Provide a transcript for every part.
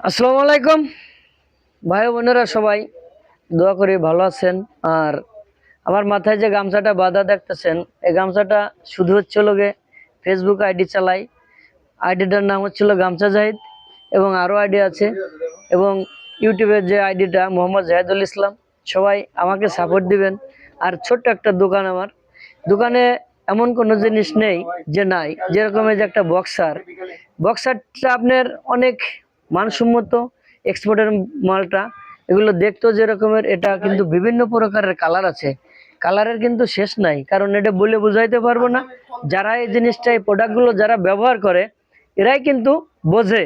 আসসালামু আলাইকুম। ভাই বোনেরা সবাই, দোয়া করি ভালো আছেন। আর আমার মাথায় যে গামছাটা বাঁধা দেখতেছেন, এই গামছাটা শুধু হচ্ছিল গে ফেসবুক আইডি চালাই। আইডিটার নাম হচ্ছিল গামছা জাহিদ এবং আরও আইডি আছে। এবং ইউটিউবের যে আইডিটা মোহাম্মদ জাহিদুল ইসলাম, সবাই আমাকে সাপোর্ট দিবেন। আর ছোট্ট একটা দোকান আমার। দোকানে এমন কোনো জিনিস নেই যে নাই, যেরকম এই যে একটা বক্সার বক্সারটা আপনার অনেক মানসম্মত এক্সপোর্টের মালটা। এগুলো দেখতেও যেরকমের এটা কিন্তু বিভিন্ন প্রকারের কালার আছে। কালারের কিন্তু শেষ নাই কারণ এটা বলে বুঝাইতে পারব না। যারা এই জিনিসটা এই প্রোডাক্টগুলো যারা ব্যবহার করে এরাই কিন্তু বোঝে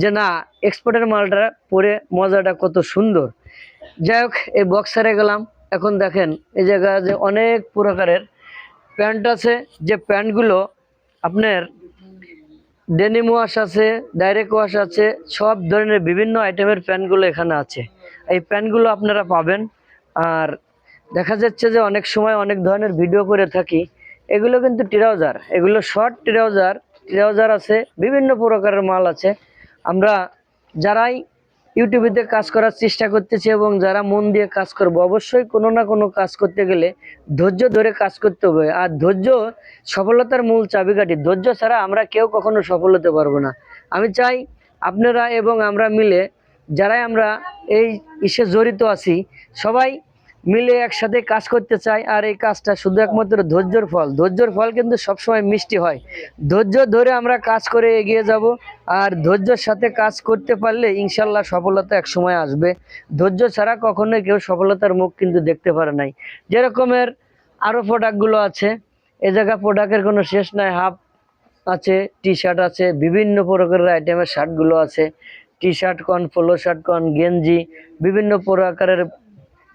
যে না এক্সপোর্টের মালটা পরে মজাটা কত সুন্দর। যাই হোক এই বক্সারে গেলাম। এখন দেখেন এই জায়গায় যে অনেক প্রকারের প্যান্ট আছে। যে প্যান্টগুলো আপনার ডেনিম ওয়াশ আছে ডাইরেক্ট ওয়াশ আছে, সব ধরনের বিভিন্ন আইটেমের প্যান্টগুলো এখানে আছে। এই প্যান্টগুলো আপনারা পাবেন। আর দেখা যাচ্ছে যে অনেক সময় অনেক ধরনের ভিডিও করে থাকি। এগুলো কিন্তু ট্রাউজার এগুলো শর্ট ট্রাউজার ট্রাউজার আছে, বিভিন্ন প্রকারের মাল আছে। আমরা যারাই ইউটিউবেতে কাজ করার চেষ্টা করতেছি এবং যারা মন দিয়ে কাজ করব, অবশ্যই কোনো না কোনো কাজ করতে গেলে ধৈর্য ধরে কাজ করতে হবে। আর ধৈর্য সফলতার মূল চাবিকাঠি। ধৈর্য ছাড়া আমরা কেউ কখনো সফল হতে পারব না। আমি চাই আপনারা এবং আমরা মিলে, যারাই আমরা এই ইসে জড়িত আছি, সবাই মিলে একসাথে কাজ করতে চাই, আর এই কাজটা শুধু একমাত্র ধৈর্যর ফল। ধৈর্যর ফল কিন্তু সবসময় মিষ্টি হয়। ধৈর্য ধরে আমরা কাজ করে এগিয়ে যাব, আর ধৈর্যর সাথে কাজ করতে পারলে ইনশাল্লাহ সফলতা এক সময় আসবে। ধৈর্য ছাড়া কখনোই কেউ সফলতার মুখ কিন্তু দেখতে পারে নাই। যেরকমের আরও প্রোডাক্টগুলো আছে, এ জায়গা প্রোডাক্টের কোনো শেষ নাই। হাফ আছে টি শার্ট আছে, বিভিন্ন প্রকারের আইটেমের শার্টগুলো আছে। টি শার্ট কন পোলো শার্ট কন গেঞ্জি, বিভিন্ন প্রকারের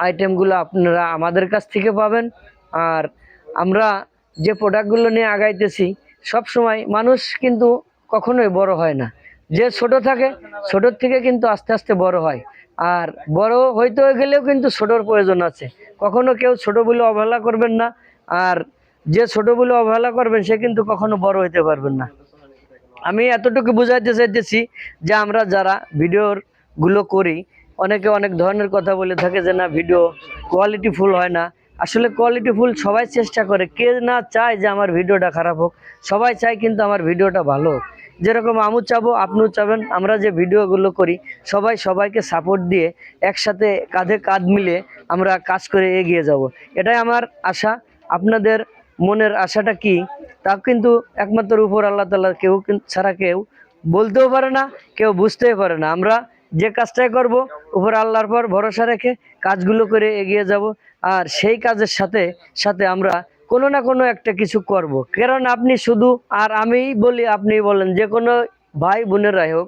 আইটেমগুলো আপনারা আমাদের কাছ থেকে পাবেন। আর আমরা যে প্রোডাক্টগুলো নিয়ে আগাইতেছি, সব সময় মানুষ কিন্তু কখনোই বড় হয় না। যে ছোট থাকে, ছোটোর থেকে কিন্তু আস্তে আস্তে বড় হয়। আর বড় হইতে হয়ে গেলেও কিন্তু ছোটোর প্রয়োজন আছে। কখনো কেউ ছোট বলে অবহেলা করবেন না, আর যে ছোট বলে অবহেলা করবেন, সে কিন্তু কখনো বড় হইতে পারবেন না। আমি এতটুকু বুঝাইতে চাইতেছি যে আমরা যারা ভিডিওরগুলো করি অনেকে অনেক ধরনের কথা বলে থাকে যে না ভিডিও কোয়ালিটি ফুল হয় না। আসলে কোয়ালিটি ফুল সবাই চেষ্টা করে। কে না চায় যে আমার ভিডিওটা খারাপ হোক, সবাই চায় কিন্তু আমার ভিডিওটা ভালো হোক। যেরকম আমু চাবো, আপনিও চাবেন। আমরা যে ভিডিওগুলো করি, সবাই সবাইকে সাপোর্ট দিয়ে একসাথে কাঁধে কাঁধ মিলে আমরা কাজ করে এগিয়ে যাব। এটাই আমার আশা। আপনাদের মনের আশাটা কি? তা কিন্তু একমাত্র উপর আল্লাহ তালা কেউ ছাড়া কেউ বলতেও পারে না, কেউ বুঝতেই পারে না। আমরা যে কাজটাই করব, উপর আল্লাহর পর ভরসা রেখে কাজগুলো করে এগিয়ে যাব। আর সেই কাজের সাথে সাথে আমরা কোনো না কোনো একটা কিছু করব। কারণ আপনি শুধু আর আমিই বলি, আপনি বলেন যে কোনো ভাই বোনেরাই হোক,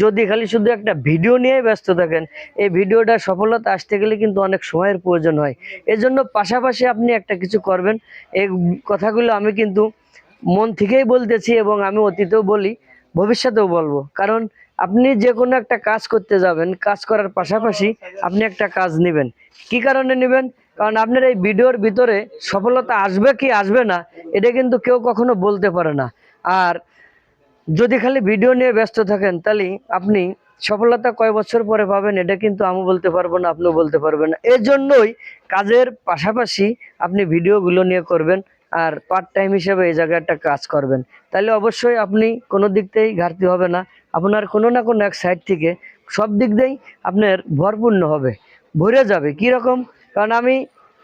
যদি খালি শুধু একটা ভিডিও নিয়ে ব্যস্ত থাকেন, এই ভিডিওটা সফলতা আসতে গেলে কিন্তু অনেক সময়ের প্রয়োজন হয়। এজন্য পাশাপাশি আপনি একটা কিছু করবেন, এই কথাগুলো আমি কিন্তু মন থেকেই বলতেছি এবং আমি অতীতেও বলি, ভবিষ্যতেও বলব। কারণ আপনি যে কোনো একটা কাজ করতে যাবেন, কাজ করার পাশাপাশি আপনি একটা কাজ নেবেন। কি কারণে নেবেন? কারণ আপনার এই ভিডিওর ভিতরে সফলতা আসবে কি আসবে না, এটা কিন্তু কেউ কখনো বলতে পারে না। আর যদি খালি ভিডিও নিয়ে ব্যস্ত থাকেন, তাহলে আপনি সফলতা কয় বছর পরে পাবেন, এটা কিন্তু আমি বলতে পারব না, আপনিও বলতে পারবেন না। এর জন্যই কাজের পাশাপাশি আপনি ভিডিওগুলো নিয়ে করবেন। আর পার্ট টাইম হিসেবে এই জায়গায় একটা কাজ করবেন। তাহলে অবশ্যই আপনি কোনো দিক থেকেই ঘাটতি হবে না। আপনার কোনো না কোনো এক সাইড থেকে সব দিক দিয়েই আপনার ভরপূর্ণ হবে। ভরে যাবে। কি রকম? কারণ আমি,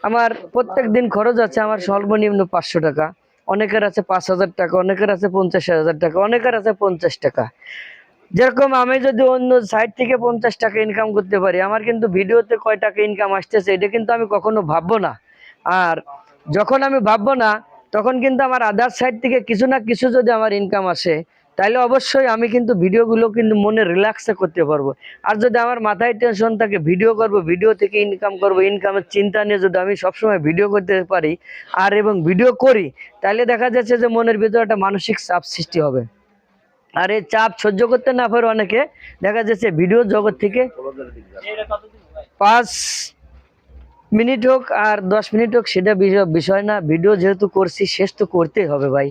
আমার প্রত্যেক দিন খরচ আছে আমার সর্বনিম্ন পাঁচশো টাকা। অনেকের আছে পাঁচ হাজার টাকা, অনেকের আছে পঞ্চাশ হাজার টাকা, অনেকের আছে পঞ্চাশ টাকা। যেরকম আমি যদি অন্য সাইড থেকে পঞ্চাশ টাকা ইনকাম করতে পারি, আমার কিন্তু ভিডিওতে কয় টাকা ইনকাম আসতেছে, এটা কিন্তু আমি কখনো ভাববো না। আর যখন আমি ভাববো না তখন কিন্তু আমার আদার সাইড থেকে কিছু না কিছু যদি আমার ইনকাম আসে তাহলে অবশ্যই আমি কিন্তু ভিডিওগুলো কিন্তু মনে রিল্যাক্সে করতে পারব। আর যদি আমার মাথায় টেনশন থাকে ভিডিও করব ভিডিও থেকে ইনকাম করব ইনকামের চিন্তা নিয়ে যদি আমি সবসময় ভিডিও করতে পারি আর এবং ভিডিও করি তাহলে দেখা যাচ্ছে যে মনের ভিতরে একটা মানসিক চাপ সৃষ্টি হবে। আর এই চাপ সহ্য করতে না পারে অনেকে দেখা যাচ্ছে ভিডিও জগৎ থেকে পাঁচ মিনিট হোক আর দশ মিনিট হোক সেটা বিষয়- না। ভিডিও যেহেতু করছি, শেষ তো করতেই হবে ভাই।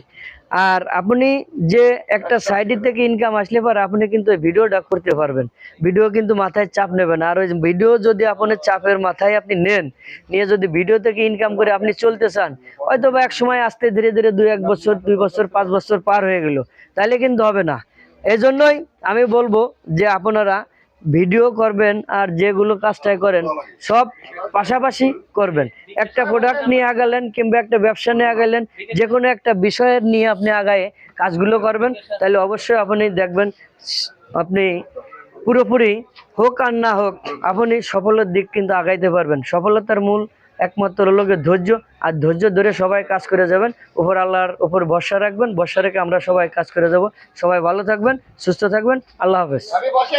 আর আপনি যে একটা সাইডে থেকে ইনকাম আসলে পরে আপনি কিন্তু ভিডিওটা করতে পারবেন। ভিডিও কিন্তু মাথায় চাপ নেবেন আর ওই ভিডিও যদি আপনার চাপের মাথায় আপনি নেন, নিয়ে যদি ভিডিও থেকে ইনকাম করে আপনি চলতে চান হয়তো বা এক সময় আসতে ধীরে ধীরে দুই এক বছর, দুই বছর, পাঁচ বছর পার হয়ে গেল। তাহলে কিন্তু হবে না। এই জন্যই আমি বলব যে আপনারা ভিডিও করবেন আর যেগুলো কাজটাই করেন, সব পাশাপাশি করবেন। একটা প্রোডাক্ট নিয়ে আগালেন কিংবা একটা ব্যবসা নিয়ে আগালেন যে কোনো একটা বিষয়ের নিয়ে আপনি আগায়ে কাজগুলো করবেন, তাহলে অবশ্যই আপনি দেখবেন আপনি পুরোপুরি হোক আর না হোক, আপনি সফলের দিক কিন্তু আগাইতে পারবেন। সফলতার মূল একমাত্র লোকে ধৈর্য, আর ধৈর্য ধরে সবাই কাজ করে যাবেন, উপর আল্লাহর উপর ভরসা রাখবেন, ভরসা রেখে আমরা সবাই কাজ করে যাব। সবাই ভালো থাকবেন, সুস্থ থাকবেন, আল্লাহ হাফেজ।